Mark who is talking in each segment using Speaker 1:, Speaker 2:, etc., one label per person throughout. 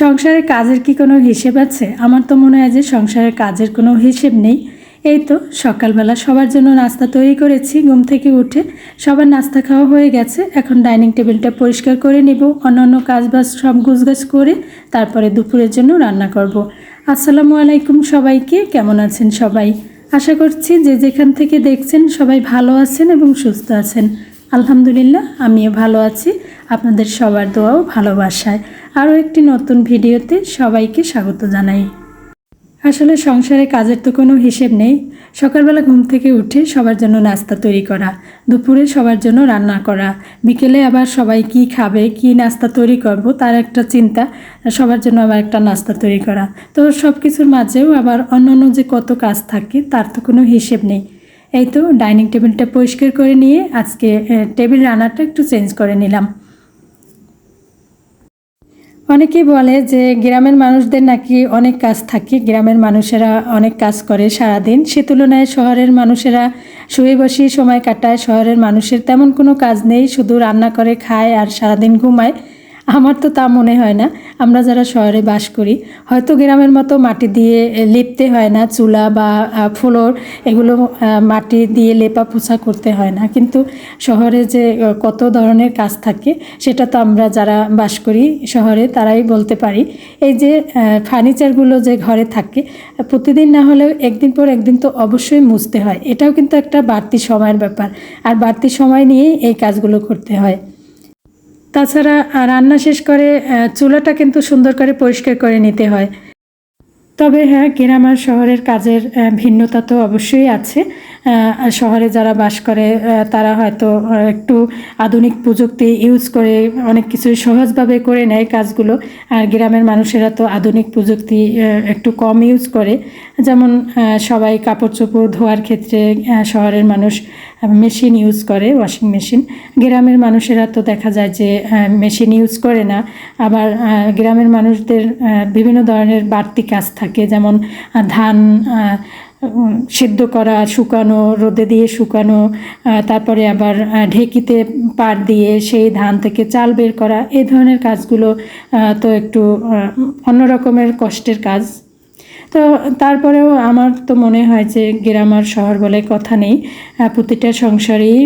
Speaker 1: সংসারে কাজের কি কোনো হিসেব আছে? আমার তো মনে হয় যে সংসারের কাজের কোনো হিসেব নেই। এই তো সকালবেলা সবার জন্য নাস্তা তৈরি করেছি। ঘুম থেকে উঠে সবার নাস্তা খাওয়া হয়ে গেছে। এখন ডাইনিং টেবিলটা পরিষ্কার করে নিব। অন্যান্য কাজ বাজ সব গুছগাছ করে তারপরে দুপুরের জন্য রান্না করব। আসসালামু আলাইকুম সবাইকে। কেমন আছেন সবাই? আশা করছি যে যেখান থেকে দেখছেন সবাই ভালো আছেন এবং সুস্থ আছেন। আলহামদুলিল্লাহ, আমিও ভালো আছি। আপনাদের সবার দোয়াও ভালোবাসায়। আরও একটি নতুন ভিডিওতে সবাইকে স্বাগত জানাই। আসলে সংসারে কাজের তো কোনো হিসেব নেই। সকালবেলা ঘুম থেকে উঠে সবার জন্য নাস্তা তৈরি করা, দুপুরে সবার জন্য রান্না করা, বিকেলে আবার সবাই কি খাবে, কি নাস্তা তৈরি করব তার একটা চিন্তা সবার জন্য আবার একটা নাস্তা তৈরি করা। তো সব কিছুর মাঝেও আবার অন্যান্য যে কত কাজ থাকে তার তো কোনো হিসেব নেই। এই তো ডাইনিং টেবিলটা পরিষ্কার করে নিয়ে আজকে টেবিল রান্নাটা একটু চেঞ্জ করে নিলাম। অনেকেই বলে যে গ্রামের মানুষদের নাকি অনেক কাজ থাকে। গ্রামের মানুষেরা অনেক কাজ করে সারাদিন। সে তুলনায় শহরের মানুষেরা শুয়ে বসেই সময় কাটায়। শহরের মানুষের তেমন কোনো কাজ নেই। শুধু রান্না করে খায় আর সারাদিন ঘুমায়। আমার তো তা মনে হয় না। আমরা যারা শহরে বাস করি, হয়তো গ্রামের মতো মাটি দিয়ে লিপতে হয় না, চুলা বা ফ্লোর এগুলো মাটি দিয়ে লেপা পোছা করতে হয় না। কিন্তু শহরে যে কত ধরনের কাজ থাকে, সেটা তো আমরা যারা বাস করি শহরে, তারাই বলতে পারি। এই যে ফার্নিচারগুলো যে ঘরে থাকে, প্রতিদিন না হলেও একদিন পর একদিন তো অবশ্যই মুছতে হয়। এটাও কিন্তু একটা বাড়তি সময়ের ব্যাপার। আর বাড়তি সময় নিয়েই এই কাজগুলো করতে হয়। তাছাড়া রান্না শেষ করে চুলাটা কিন্তু সুন্দর করে পরিষ্কার করে নিতে হয়। তবে হ্যাঁ গ্রাম আর শহরের কাজের ভিন্নতা তো অবশ্যই আছে। শহরে যারা বাস করে তারা হয়তো একটু আধুনিক প্রযুক্তি ইউজ করে অনেক কিছু সহজভাবে করে নেয় কাজগুলো। আর গ্রামের মানুষেরা তো আধুনিক প্রযুক্তি একটু কম ইউজ করে। যেমন সবাই কাপড় চোপড় ধোয়ার ক্ষেত্রে শহরের মানুষ মেশিন ইউজ করে ওয়াশিং মেশিন গ্রামের মানুষেরা তো দেখা যায় যে মেশিন ইউজ করে না। আবার গ্রামের মানুষদের বিভিন্ন ধরনের বাড়তি কাজ থাকে, যেমন ধান সিদ্ধ করা, শুকানো, রোদে দিয়ে শুকানো তারপরে আবার ঢেকিতে পাট দিয়ে সেই ধান থেকে চাল বের করা এই ধরনের কাজগুলো তো একটু অন্য রকমের কষ্টের কাজ। তো তারপরেও আমার তো মনে হয় যে গ্রাম আর শহর বলে কথা নেই। প্রতিটা সংসারেই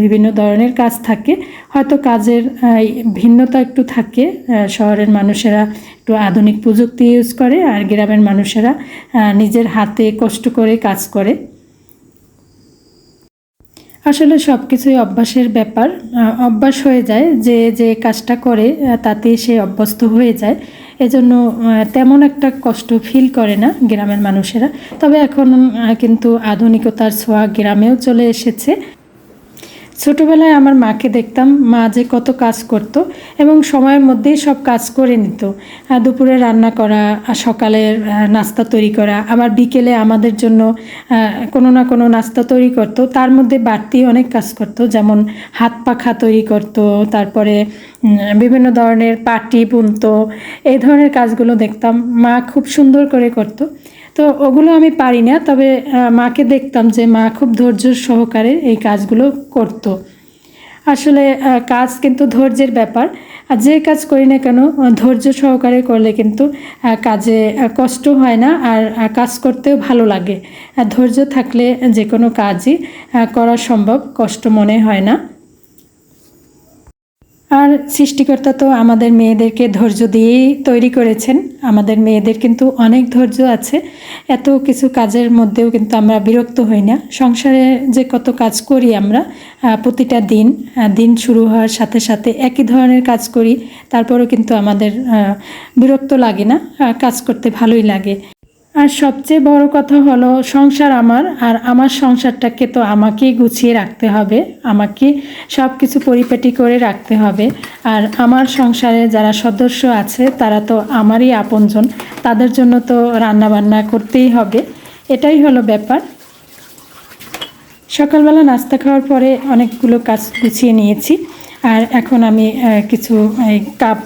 Speaker 1: বিভিন্ন ধরনের কাজ থাকে। হয়তো কাজের ভিন্নতা একটু থাকে। শহরের মানুষেরা একটু আধুনিক প্রযুক্তি ইউজ করে আর গ্রামের মানুষেরা নিজের হাতে কষ্ট করে কাজ করে। আসলে সব কিছুই অভ্যাসের ব্যাপার। অভ্যাস হয়ে যায়। যে যে কাজটা করে তাতে সে অভ্যস্ত হয়ে যায়। এজন্য তেমন একটা কষ্ট ফিল করে না গ্রামের মানুষেরা। তবে এখন কিন্তু আধুনিকতার ছোঁয়া গ্রামেও চলে এসেছে। ছোটবেলায় আমার মাকে দেখতাম, মা যে কত কাজ করত এবং সময়ের মধ্যেই সব কাজ করে নিত। দুপুরে রান্না করা সকালের নাস্তা তৈরি করা, আবার বিকেলে আমাদের জন্য কোনো না কোনো নাস্তা তৈরি করত। তার মধ্যে বাড়তি অনেক কাজ করত, যেমন হাত পাখা তৈরি করত, তারপরে বিভিন্ন ধরনের পাটি বুনতো, এই ধরনের কাজগুলো দেখতাম। মা খুব সুন্দর করে করতো। তো ওগুলো আমি পারি না, তবে মাকে দেখতাম যে মা খুব ধৈর্য সহকারে এই কাজগুলো করতো। আসলে কাজ কিন্তু ধৈর্যের ব্যাপার, আর যে কাজ করি না কেন ধৈর্য সহকারে করলে কিন্তু কাজে কষ্ট হয় না, আর কাজ করতেও ভালো লাগে। ধৈর্য থাকলে যে কোনো কাজই করা সম্ভব, কষ্ট মনে হয় না। আর সৃষ্টিকর্তা তো আমাদের মেয়েদেরকে ধৈর্য দিয়েই তৈরি করেছেন। আমাদের মেয়েদের কিন্তু অনেক ধৈর্য আছে। এত কিছু কাজের মধ্যেও কিন্তু আমরা বিরক্ত হই না। সংসারে যে কত কাজ করি আমরা প্রতিটা দিন দিন শুরু হওয়ার সাথে সাথে একই ধরনের কাজ করি, তারপরেও কিন্তু আমাদের বিরক্ত লাগে না কাজ করতে ভালোই লাগে। আর সবচেয়ে বড় কথা হলো, সংসার আমার, আর আমার সংসারটাকে তো আমাকেই গুছিয়ে রাখতে হবে। আমাকে সব কিছু পরিপাটি করে রাখতে হবে। আর আমার সংসারে যারা সদস্য আছে, তারা তো আমারই আপনজন। তাদের জন্য তো রান্না বান্না করতেই হবে। এটাই হলো ব্যাপার। সকালবেলা নাস্তা খাওয়ার পরে অনেকগুলো কাজ গুছিয়ে নিয়েছি। আর এখন আমি কিছু কাপ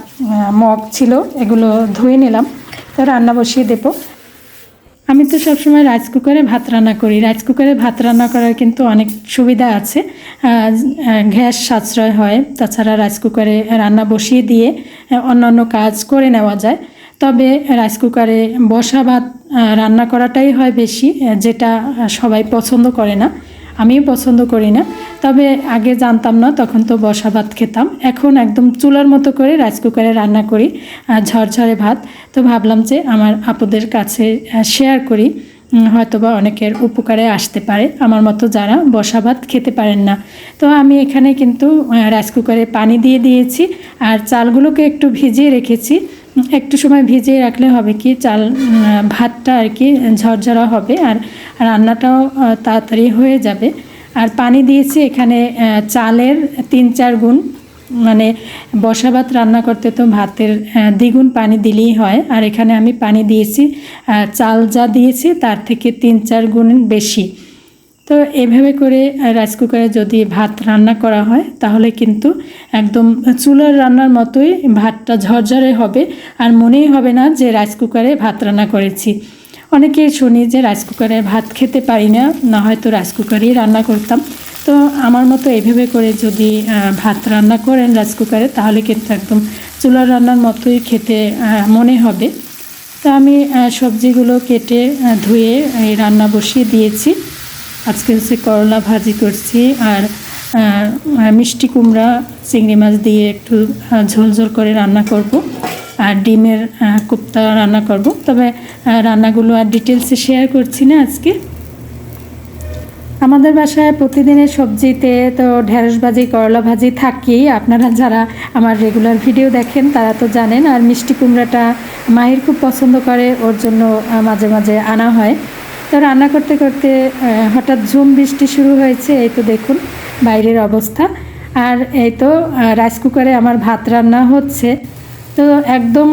Speaker 1: মগ ছিল, এগুলো ধুয়ে নিলাম। তো রান্না বসিয়ে দেবো। আমি তো সবসময় রাইস কুকারে ভাত রান্না করি। রাইস কুকারে ভাত রান্না করার কিন্তু অনেক সুবিধা আছে। গ্যাস সাশ্রয় হয়, তাছাড়া রাইস কুকারে রান্না বসিয়ে দিয়ে অন্য অন্যান্য কাজ করে নেওয়া যায়। তবে রাইস কুকারে বসা ভাত রান্না করাটাই হয় বেশি যেটা সবাই পছন্দ করে না। আমিও পছন্দ করি না। তবে আগে জানতাম না, তখন তো বসা ভাত খেতাম। এখন একদম চুলার মতো করে রাইস কুকারে রান্না করি, আর ঝরঝরে ভাত। তো ভাবলাম যে আমার আপুদের কাছে শেয়ার করি। হয়তোবা অনেকের উপকারে আসতে পারে। আমার মতো যারা বসা ভাত খেতে পারেন না। তো আমি এখানে কিন্তু রাইস কুকারে পানি দিয়ে দিয়েছি, আর চালগুলোকে একটু ভিজিয়ে রেখেছি। একটু সময় ভিজিয়ে রাখলে হবে কি, চাল ভাতটা আর কি ঝরঝরা হবে। আর রান্নাটাও তাড়াতাড়ি হয়ে যাবে। আর পানি দিয়েছি এখানে চালের তিন চার গুণ। মানে বসা ভাত রান্না করতে তো ভাতের দ্বিগুণ পানি দিলেই হয়। আর এখানে আমি পানি দিয়েছি চাল যা দিয়েছি তার থেকে তিন চার গুণ বেশি। তো এভাবে করে রাইস কুকারে যদি ভাত রান্না করা হয়, তাহলে কিন্তু একদম চুলার রান্নার মতোই ভাতটা ঝরঝরে হবে। আর মনেই হবে না যে রাইস কুকারে ভাত রান্না করেছি। অনেকেই শুনি যে রাইস কুকারে ভাত খেতে পারি না না হয়তো রাইস কুকারেই রান্না করতাম। তো আমার মতো এইভাবে করে যদি ভাত রান্না করেন রাইস কুকারে, তাহলে কিন্তু একদম চুলার রান্নার মতোই খেতে মনে হবে। তো আমি সবজিগুলো কেটে ধুয়ে এই রান্না বসিয়ে দিয়েছি। আজকে হচ্ছে করলা ভাজি করছি আর মিষ্টি কুমড়া, চিংড়ি মাছ দিয়ে একটু ঝোল ঝোল করে রান্না করব। আর ডিমের কোপ্তা রান্না করব। তবে রান্নাগুলো আর ডিটেলসে শেয়ার করছি না আজকে। আমাদের বাসায় প্রতিদিনের সবজিতে তো ঢেঁড়স ভাজি, করলা ভাজি থাকেই। আপনারা যারা আমার রেগুলার ভিডিও দেখেন, তারা তো জানেন, আর মিষ্টি কুমড়াটা মায়ের খুব পছন্দ করে, ওর জন্য মাঝে মাঝে আনা হয়। তো রান্না করতে করতে হঠাৎ ঝুম বৃষ্টি শুরু হয়েছে, এই তো দেখুন বাইরের অবস্থা। আর এই তো রাইস কুকারে আমার ভাত রান্না হচ্ছে। তো একদম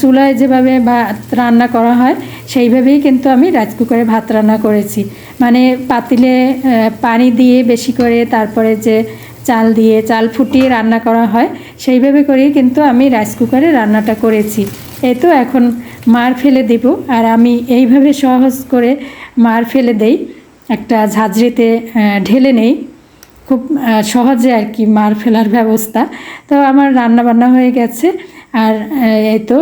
Speaker 1: চুলায় যেভাবে ভাত রান্না করা হয়, সেইভাবেই কিন্তু আমি রাইস কুকারে ভাত রান্না করেছি। মানে পাতিলে পানি দিয়ে বেশি করে তারপরে যে চাল দিয়ে চাল ফুটিয়ে রান্না করা হয়, সেইভাবে করেই কিন্তু আমি রাইস কুকারে রান্নাটা করেছি। এই তো এখন মার ফেলে দেব, আর আমি এইভাবে সহজ করে মার ফেলে দেই। একটা ঝাঁঝরিতে ঢেলে নেই। খুব সহজে আর কি মার ফেলার ব্যবস্থা। তো আমার রান্না বান্না হয়ে গেছে। আর এই তো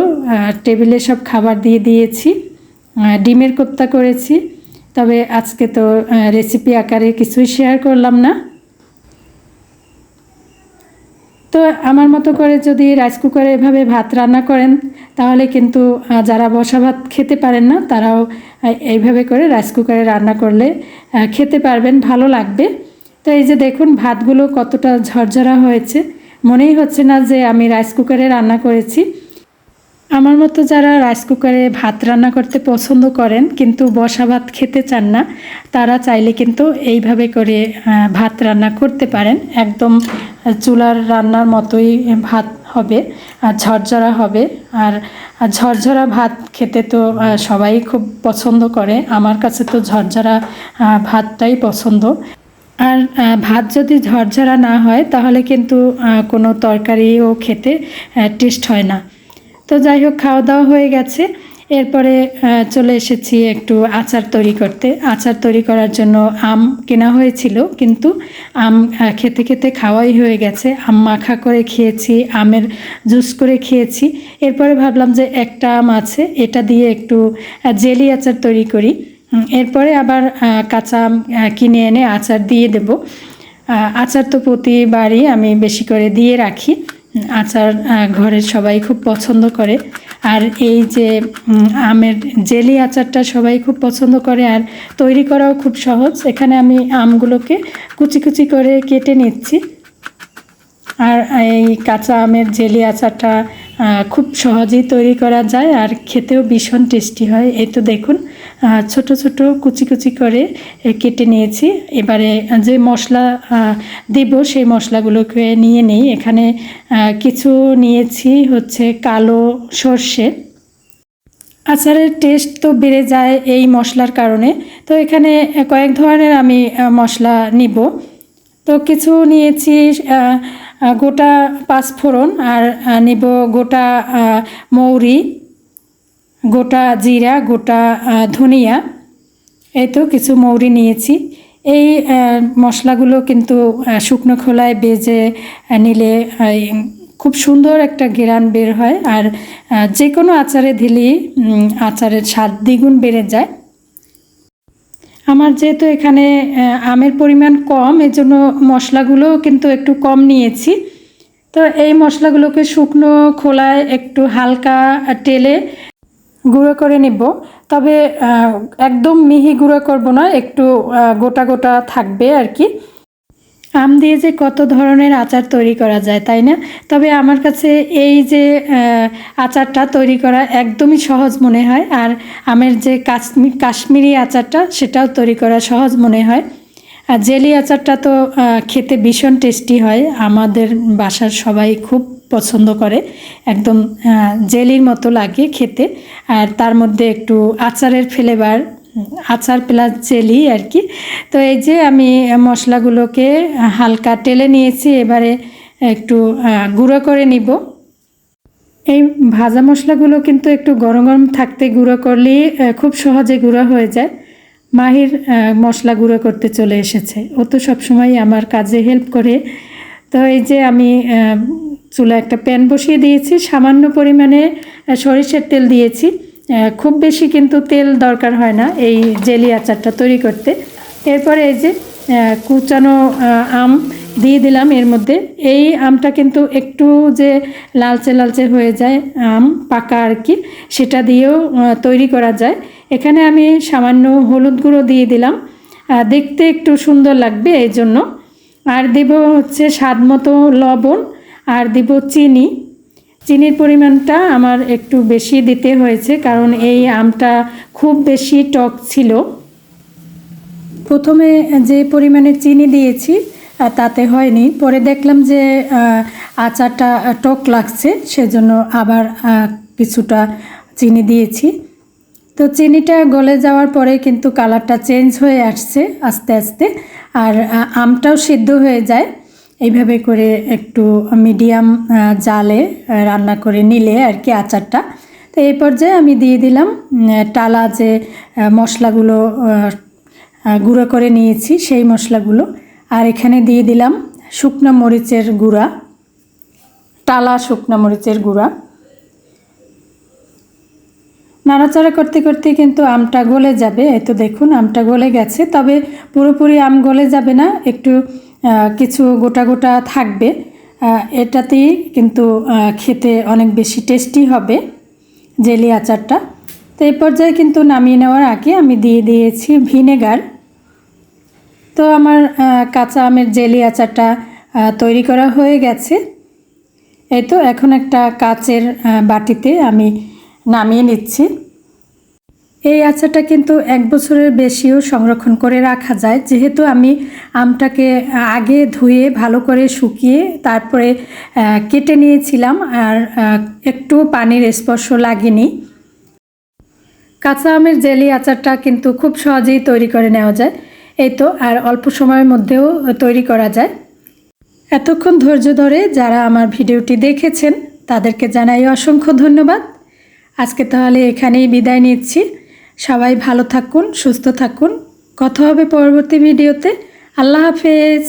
Speaker 1: টেবিলে সব খাবার দিয়ে দিয়েছি ডিমের কোপ্তা করেছি। তবে আজকে তো রেসিপি আকারে কিছুই শেয়ার করলাম না। তো আমার মতো করে যদি রাইস কুকারে এভাবে ভাত রান্না করেন, তাহলে কিন্তু যারা বসা ভাত খেতে পারেন না, তারাও এইভাবে করে রাইস কুকারে রান্না করলে খেতে পারবেন, ভালো লাগবে। তো এই যে দেখুন, ভাতগুলো কতটা ঝরঝরা হয়েছে। মনেই হচ্ছে না যে আমি রাইস কুকারে রান্না করেছি। আমার মতো যারা রাইস কুকারে ভাত রান্না করতে পছন্দ করেন কিন্তু বসা ভাত খেতে চান না, তারা চাইলে কিন্তু এইভাবে করে ভাত রান্না করতে পারেন। একদম চুলার রান্নার মতোই ভাত হবে, আর ঝরঝরা হবে। আর ঝরঝরা ভাত খেতে তো সবাই খুব পছন্দ করে। আমার কাছে তো ঝরঝরা ভাতটাই পছন্দ। আর ভাত যদি ঝরঝরা না হয়, তাহলে কিন্তু কোনো তরকারিও খেতে টেস্ট হয় না। তো যাই হোক খাওয়া দাওয়া হয়ে গেছে। এরপরে চলে এসেছি একটু আচার তৈরি করতে। আচার তৈরি করার জন্য আম কেনা হয়েছিল, কিন্তু আম খেতে খেতে খাওয়াই হয়ে গেছে। আম মাখা করে খেয়েছি, আমের জুস করে খেয়েছি। এরপরে ভাবলাম যে একটা আম আছে, এটা দিয়ে একটু জেলি আচার তৈরি করি। এরপরে আবার কাঁচা কিনে এনে আচার দিয়ে দেব। আচার তো প্রতিবারই আমি বেশি করে দিয়ে রাখি। আচার ঘরের সবাই খুব পছন্দ করে। আর এই যে আমের জেলি আচারটা সবাই খুব পছন্দ করে আর তৈরি করাও খুব সহজ। এখানে আমি আমগুলোকে কুচি কুচি করে কেটে নিচ্ছি। আর এই কাঁচা আমের জেলি আচারটা খুব সহজেই তৈরি করা যায় আর খেতেও ভীষণ টেস্টি হয়। এই তো দেখুন ছোট ছোট কুচি কুচি করে কেটে নিয়েছি। এবারে যে মশলা দেব সেই মশলাগুলোকে নিয়ে নেই। এখানে কিছু নিয়েছি হচ্ছে কালো সর্ষে। আচারের টেস্ট তো বেড়ে যায় এই মশলার কারণে। তো এখানে কয়েক ধরনের আমি মশলা নিব। তো কিছু নিয়েছি গোটা পাঁচফোড়ন আর নিব গোটা মৌরি। গোটা জিরা, গোটা ধনিয়া, এই তো কিছু মৌরি নিয়েছি। এই মশলাগুলো কিন্তু শুকনো খোলায় বেজে নিলে খুব সুন্দর একটা গেরান বের হয়। আর যে কোনো আচারে দিলেই আচারের স্বাদ দ্বিগুণ বেড়ে যায়। আমার যেহেতু এখানে আমের পরিমাণ কম এই জন্য মশলাগুলো কিন্তু একটু কম নিয়েছি। তো এই মশলাগুলোকে শুকনো খোলায় একটু হালকা টেলে গুঁড়ো করে নিব। তবে একদম মিহি গুঁড়ো করব না, একটু গোটা গোটা থাকবে আর কি। আম দিয়ে যে কত ধরনের আচার তৈরি করা যায়, তাই না? তবে আমার কাছে এই যে আচারটা তৈরি করা একদমই সহজ মনে হয়, আর আমের যে কাশ্মীর কাশ্মীরি আচারটা, সেটাও তৈরি করা সহজ মনে হয়। আর জেলি আচারটা তো খেতে ভীষণ টেস্টি হয়। আমাদের বাসার সবাই খুব পছন্দ করে। একদম জেলির মতো লাগে খেতে। আর তার মধ্যে একটু আচারের ফ্লেভার আচার প্লাস জেলি আর কি। তো এই যে আমি মশলাগুলোকে হালকা টেলে নিয়েছি, এবারে একটু গুঁড়ো করে নিব। এই ভাজা মশলাগুলো কিন্তু একটু গরম গরম থাকতে গুঁড়ো করলেই খুব সহজে গুঁড়ো হয়ে যায়। মাহির মশলা গুঁড়ো করতে চলে এসেছে। ও তো সবসময় আমার কাজে হেল্প করে। তো এই যে আমি চুলা একটা প্যান বসিয়ে দিয়েছি, সামান্য পরিমাণে সরিষার তেল দিয়েছি। খুব বেশি কিন্তু তেল দরকার হয় না এই জেলি আচারটা তৈরি করতে। এরপরে এই যে কুচানো আম দিয়ে দিলাম এর মধ্যে। এই আমটা কিন্তু একটু যে লালচে লালচে হয়ে যায়, আম পাকা আর কি, সেটা দিয়েও তৈরি করা যায়। এখানে আমি সামান্য হলুদ গুঁড়ো দিয়ে দিলাম। দেখতে একটু সুন্দর লাগবে এই জন্য। আর দেব হচ্ছে স্বাদ মতো লবণ আর দিব চিনি। চিনির পরিমাণটা আমার একটু বেশি দিতে হয়েছে কারণ এই আমটা খুব বেশি টক ছিল। প্রথমে যে পরিমাণে চিনি দিয়েছি তাতে হয়নি। পরে দেখলাম যে আচারটা টক লাগছে, সেজন্য আবার কিছুটা চিনি দিয়েছি। তো চিনিটা গলে যাওয়ার পরে কিন্তু কালারটা চেঞ্জ হয়ে আসছে আস্তে আস্তে, আর আমটাও সিদ্ধ হয়ে যায়। এইভাবে করে একটু মিডিয়াম জালে রান্না করে নিলে আর কি আচারটা। তো এই পর্যায়ে আমি দিয়ে দিলাম টালা যে মশলাগুলো গুঁড়ো করে নিয়েছি সেই মশলাগুলো। আর এখানে দিয়ে দিলাম শুকনো মরিচের গুঁড়া, টালা শুকনো মরিচের গুঁড়া। নাড়াচাড়া করতে করতে কিন্তু আমটা গলে যাবে এই তো দেখুন আমটা গলে গেছে। তবে পুরোপুরি আম গলে যাবে না, একটু কিছু গোটা গোটা থাকবে। এটাতেই কিন্তু খেতে অনেক বেশি টেস্টি হবে জেলি আচারটা। তো এই পর্যায়ে কিন্তু নামিয়ে নেওয়ার আগে আমি দিয়ে দিয়েছি ভিনেগার। তো আমার কাঁচা আমের জেলি আচারটা তৈরি করা হয়ে গেছে। এই তো, এখন একটা কাচের বাটিতে আমি নামিয়ে নিচ্ছি। এই আচারটা কিন্তু এক বছরের বেশিও সংরক্ষণ করে রাখা যায়। যেহেতু আমি আমটাকে আগে ধুয়ে, ভালো করে শুকিয়ে, তারপরে কেটে নিয়েছিলাম আর একটু পানির স্পর্শ লাগেনি। কাঁচা আমের জেলি আচারটা কিন্তু খুব সহজেই তৈরি করে নেওয়া যায়। এই তো, আর অল্প সময়ের মধ্যেও তৈরি করা যায়। এতক্ষণ ধৈর্য ধরে যারা আমার ভিডিওটি দেখেছেন, তাদেরকে জানাই অসংখ্য ধন্যবাদ। আজকে তাহলে এখানেই বিদায় নিচ্ছি। সবাই ভালো থাকুন সুস্থ থাকুন। কথা হবে পরবর্তী ভিডিওতে। আল্লাহ হাফেজ।